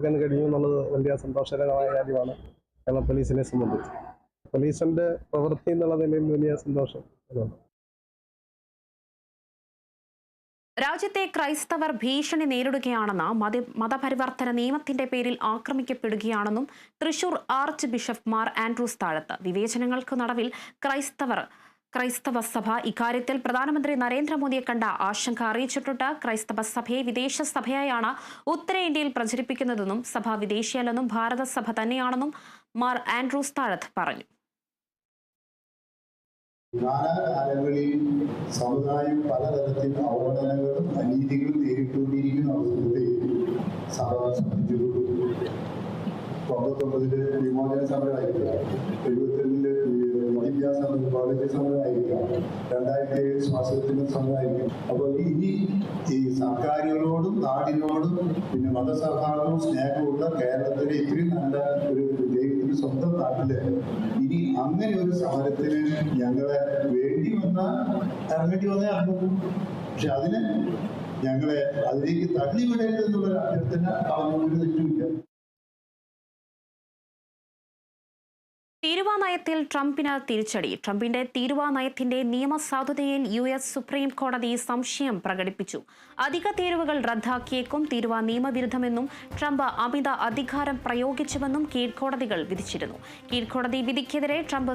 എടുക്കാൻ കഴിയും എന്നുള്ളത് വലിയ സന്തോഷകരമായ കാര്യമാണ്. കേരള പോലീസിനെ സംബന്ധിച്ച്. പോലീസിന്റെ പ്രവൃത്തി എന്നുള്ള നിലയിൽ വലിയ സന്തോഷം. രാജ്യത്തെ ക്രൈസ്തവർ ഭീഷണി നേരിടുകയാണെന്ന മത മതപരിവർത്തന നിയമത്തിന്റെ പേരിൽ ആക്രമിക്കപ്പെടുകയാണെന്നും Thrissur arch bishop Mar Andrews Thazhath. വിവേചനങ്ങൾക്ക് നടുവിൽ ക്രൈസ്തവർ ക്രൈസ്തവ സഭ ഇക്കാര്യത്തിൽ പ്രധാനമന്ത്രി നരേന്ദ്രമോദിയെ കണ്ട ആശങ്ക അറിയിച്ചിട്ടുണ്ട്. ക്രൈസ്തവ സഭയെ വിദേശ സഭയായാണ് ഉത്തരേന്ത്യയിൽ പ്രചരിപ്പിക്കുന്നതെന്നും സഭ വിദേശിയല്ലെന്നും ഭാരത സഭ തന്നെയാണെന്നും മാർ ആൻഡ്രൂസ് താഴത്ത് പറഞ്ഞു. കാലാകാലങ്ങളിൽ സമുദായം പലതരത്തിൽ അവഗണനകളും അനീതികളും നേരിട്ടുകൊണ്ടിരിക്കുന്ന അവസരത്തെ സഭ ശ്രദ്ധിച്ചിട്ടുള്ളൂ തൊണ്ണൂത്തൊമ്പതിൽ കോളേജ് സമയമായിരിക്കാം. രണ്ടായിരത്തി ഏഴ് സ്വാതന്ത്ര്യത്തിന്റെ സമയമായിരിക്കും. അപ്പോൾ ഇനി ഈ സർക്കാരുകളോടും നാടിനോടും പിന്നെ മതസൗഹാർദ്ദവും സ്നേഹമുള്ള കേരളത്തിലെ ഇത്രയും നല്ല ഒരു ദൈവത്തിന് സ്വന്തം നാട്ടിൽ ഇനി അങ്ങനെ ഒരു സമരത്തിന് ഞങ്ങളെ വേണ്ടി വന്ന ഇറങ്ങേണ്ടി വന്നേ അറിഞ്ഞു പക്ഷെ അതിന് ഞങ്ങളെ അതിലേക്ക് തള്ളിവിടരുത് എന്നുള്ള അഭ്യർത്ഥന ഒരു തെറ്റുമില്ല തീരുവ നയത്തിൽ ട്രംപിന് തിരിച്ചടി. ട്രംപിന്റെ തീരുവ നയത്തിന്റെ നിയമസാധുതയിൽ യു എസ് സുപ്രീം കോടതി സംശയം പ്രകടിപ്പിച്ചു. അധിക തീരുവകൾ റദ്ദാക്കിയേക്കും തീരുവ നിയമവിരുദ്ധമെന്നും ട്രംപ് അമിത അധികാരം പ്രയോഗിച്ചുവെന്നും കീഴ്ക്കോടതികൾ വിധിച്ചിരുന്നു. കീഴ്ക്കോടതി വിധിക്കെതിരെ ട്രംപ്